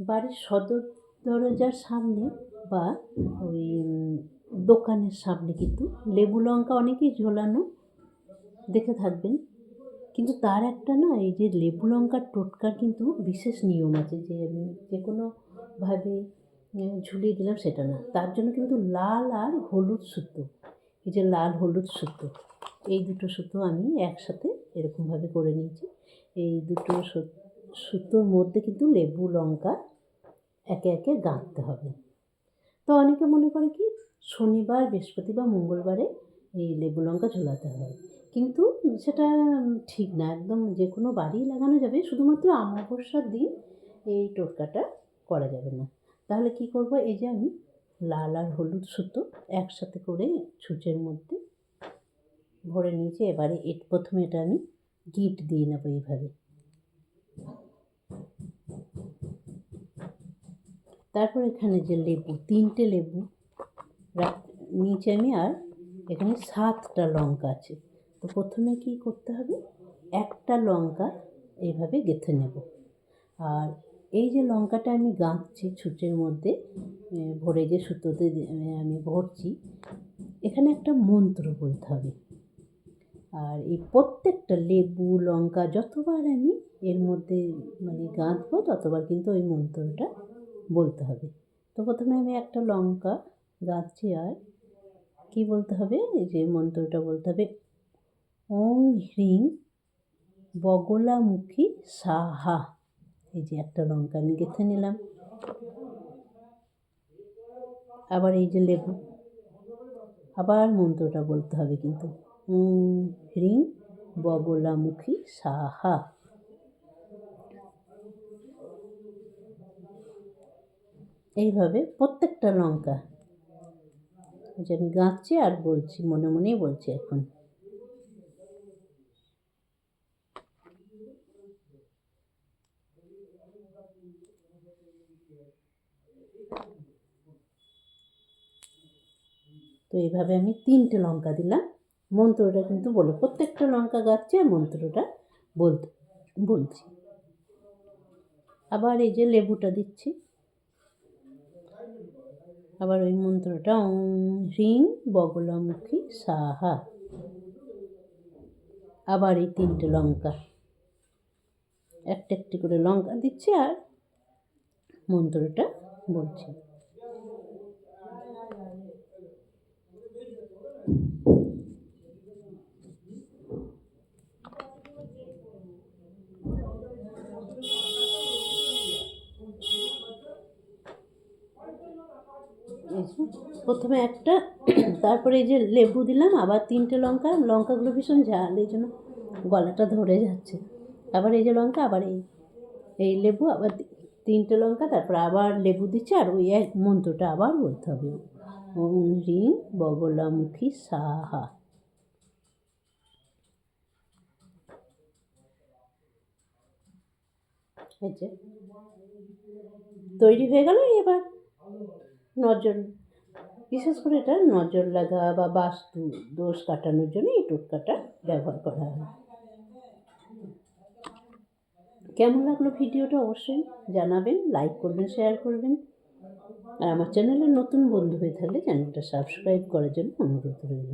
বাড়ির সদর দরজার সামনে বা ওই দোকানের সামনে কিন্তু লেবু লঙ্কা অনেকেই ঝোলানো দেখে থাকবেন। কিন্তু তার একটা না, এই যে লেবু লঙ্কার টোটকার কিন্তু বিশেষ নিয়ম আছে যে আমি যে কোনোভাবে ঝুলিয়ে দিলাম সেটা না। তার জন্য কিন্তু লাল আর হলুদ সুতো, এই যে লাল হলুদ সুতো, এই দুটো সুতো আমি একসাথে এরকমভাবে করে নিয়েছি। এই দুটো সু- সুতোর মধ্যে কিন্তু লেবু, লঙ্কা একে একে গাঁথতে হবে। তো অনেকে মনে করে কি, শনিবার বৃহস্পতিবার মঙ্গলবারে এই লেবু, লঙ্কা ঝোলাতে হয়। কিন্তু সেটা ঠিক না, একদম যে কোনো বাড়িই লাগানো যাবে, শুধুমাত্র অমাবস্যার দিন এই টোটকাটা করা যাবে না। তাহলে কি করব, এই যে আমি লাল আর হলুদ সুতো একসাথে করে ছুঁচের মধ্যে ভরে নিয়েছি, এবারে প্রথমে এটা আমি গিট দিয়ে নেব এইভাবে। তারপর এখানে যে লেবু, তিনটে লেবু নিচে আমি আর এখানে সাতটা লঙ্কা আছে। তো প্রথমে কি করতে হবে? একটা লঙ্কা এইভাবে গেঁথে নেব। আর এই যে লঙ্কাটা আমি গাঁথছি ছুঁচের মধ্যে ভরে যে সুতোতে আমি ভরছি, এখানে একটা মন্ত্র বলতে হবে। আর এই প্রত্যেকটা লেবু, লঙ্কা যতবার আমি এর মধ্যে মানে গাঁথবো, ততবার কিন্তু ওই মন্ত্রটা বলতে হবে। তো প্রথমে আমি একটা লঙ্কা গাঁথছি আর কি বলতে হবে? যে মন্ত্রটা বলতে হবে। ওং হ্রিং বগলামুখী সাহা। এই যে একটা লঙ্কা আমি গেঁথে নিলাম। আবার এই যে লেবু। আবার মন্ত্রটা বলতে হবে কিন্তু। ওং হ্রিং বগলামুখী সাহা। এইভাবে প্রত্যেকটা লঙ্কা যে আমি গাঁথছি আর বলছি, মনে মনেই বলছি এখন। তো এইভাবে আমি তিনটে লঙ্কা দিলাম। মন্ত্রটা কিন্তু বলো, প্রত্যেকটা লঙ্কা গাচ্ছে আর মন্ত্রটা বলতে, বলছি। আবার এই যে লেবুটা দিচ্ছি। আবার ওই মন্ত্রটা ওং হ্রিং বগলামুখী সাহা। আবার এই তিনটে লঙ্কা। একটা একটি করে লঙ্কা দিচ্ছি আর মন্ত্রটা বলছি এই যে প্রথমে একটা, তারপরে এই যে লেবু দিলাম, আবার তিনটে লঙ্কা, লঙ্কাগুলো ভীষণ ঝাল, এই জন্য গলাটা ধরে যাচ্ছে। আবার এই যে লঙ্কা, আবার এই এই লেবু, আবার তিনটে লঙ্কা, তারপর আবার লেবু দিচ্ছে, আর ওই এক মন্ত্রটা আবার বলতে হবে। ওং হ্রিং বগলামুখী সাহা। তৈরি হয়ে গেল এবার, নজর। বিশেষ করে এটা নজর লাগা বা বাস্তু, দোষ কাটানোর জন্য এই টোটকাটা ব্যবহার করা হয়। কেমন লাগল ভিডিওটা অবশ্যই জানাবেন লাইক করবেন শেয়ার করবেন। আর আমার চ্যানেলে নতুন বন্ধু হয়ে থাকলে চ্যানেলটা সাবস্ক্রাইব করার জন্য অনুরোধ রইল।